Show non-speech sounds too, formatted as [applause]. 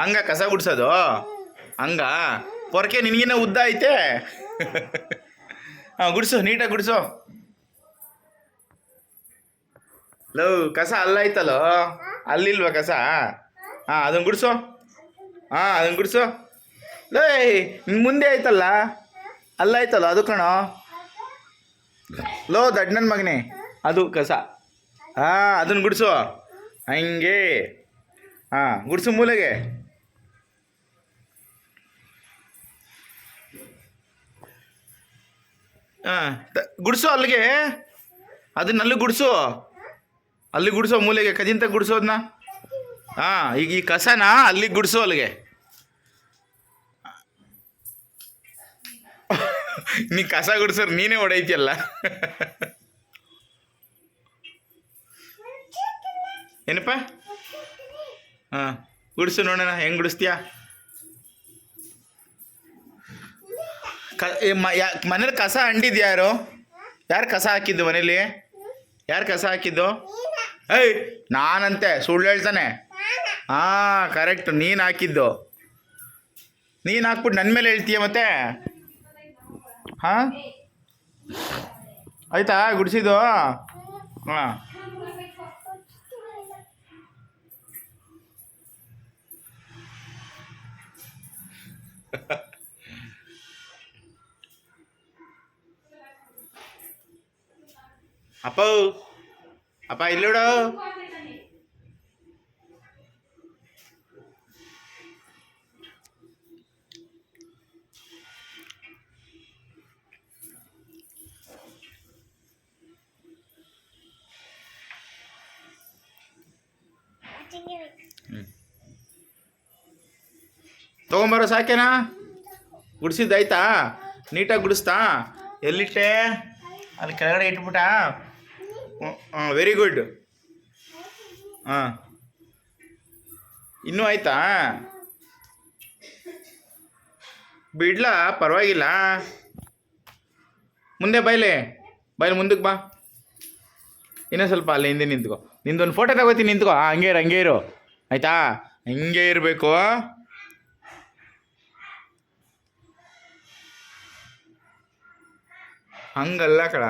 ಹಂಗ ಕಸ ಗುಡ್ಸೋದು? ಹಂಗ? ಪೊರಕೆ ನಿನಗಿನ್ನ ಉದ್ದ ಐತೆ? ಹಾಂ, ಗುಡಿಸು, ನೀಟಾಗಿ ಗುಡಿಸು. ಲವ್ ಕಸ ಅಲ್ಲೈತಲ್ಲೋ ಅಲ್ಲಿಲ್ವಾ ಕಸ? ಹಾಂ ಅದನ್ನು ಗುಡಿಸು. ಹಾಂ ಅದನ್ನು ಗುಡಿಸು. ಲೇ ನಿನ್ ಮುಂದೆ ಆಯ್ತಲ್ಲ ಅಲ್ಲಾಯ್ತಲ್ಲ ಅದು ಕಣೋ. ಲೋ ದಡ್ ನನ್ನ ಮಗನೇ, ಅದು ಕಸ. ಹಾಂ ಅದನ್ನು ಗುಡಿಸು. ಹಂಗೆ. ಹಾಂ, ಗುಡಿಸು ಮೂಲೆಗೆ. ಹಾಂ ಗುಡ್ಸು ಅಲ್ಲಿಗೆ. ಅದನ್ನ ಅಲ್ಲಿ ಗುಡಿಸು. ಅಲ್ಲಿ ಗುಡಿಸೋ ಮೂಲೆಗೆ ಕದಿಂತ ಗುಡಿಸೋದನ್ನ ಹಾಂ ಈಗ ಈ ಕಸನ ಅಲ್ಲಿಗೆ ಗುಡಿಸು [laughs] ಅಲ್ಲಿಗೆ. ನೀ ಕಸ ಗುಡಿಸೋರು ನೀನೇ ಹೊಡೈತಿಯಲ್ಲ. [laughs] ಏನಪ್ಪ? ಹಾಂ ಗುಡಿಸು ನೋಡೋಣ, ಹೆಂಗೆ ಗುಡಿಸ್ತೀಯಾ? ಕ ಮನೇಲಿ ಕಸ ಅಂಡಿದ್ದು ಯಾರು? ಯಾರು ಕಸ ಹಾಕಿದ್ದು ಮನೇಲಿ? ಯಾರು ಕಸ ಹಾಕಿದ್ದು? ಏಯ್, ನಾನಂತೆ, ಸುಳ್ಳು ಹೇಳ್ತಾನೆ. ಹಾಂ ಕರೆಕ್ಟ್ ನೀನು ಹಾಕಿದ್ದು. ನೀನು ಹಾಕ್ಬಿಟ್ಟು ನನ್ನ ಮೇಲೆ ಹೇಳ್ತೀಯ ಮತ್ತೆ? ಹಾಂ? ಆಯ್ತಾ, ಗುಡಿಸಿದ್ದು? ಹಾಂ. [laughs] ಅಪ್ಪ ಅಪ್ಪ ಇಲ್ಲೋಡು ತೊಗೊಂಬರೋ ಸಾಕೇನಾ ಗುಡಿಸಿದ್ದಾಯ್ತಾ ನೀಟಾಗಿ ಗುಡಿಸ್ತಾ ಎಲ್ಲಿಟ್ಟೆ ಅಲ್ಲಿ ಕೆಳಗಡೆ ಇಟ್ಬಿಟ್ಟ ಹಾಂ ವೆರಿ ಗುಡ್ ಹಾಂ ಇನ್ನೂ ಆಯ್ತಾ? ಬಿಡ್ಲಾ, ಪರವಾಗಿಲ್ಲ. ಮುಂದೆ ಬೈಲೆ. ಬೈಲಿ ಮುಂದಕ್ಕೆ ಬಾ. ಇನ್ನೂ ಸ್ವಲ್ಪ ಅಲ್ಲಿ ಹಿಂದೆ ನಿಂತ್ಕೋ. ನಿಂದೊಂದು ಫೋಟೋ ತಗೋತೀನಿ, ನಿಂತ್ಕೋ. ಹಾಂ ಹಂಗೆ ಹಂಗೆ ಇರು. ಆಯ್ತಾ? ಹಂಗೆ ಇರಬೇಕು. ಹಂಗಲ್ಲ ಕಡ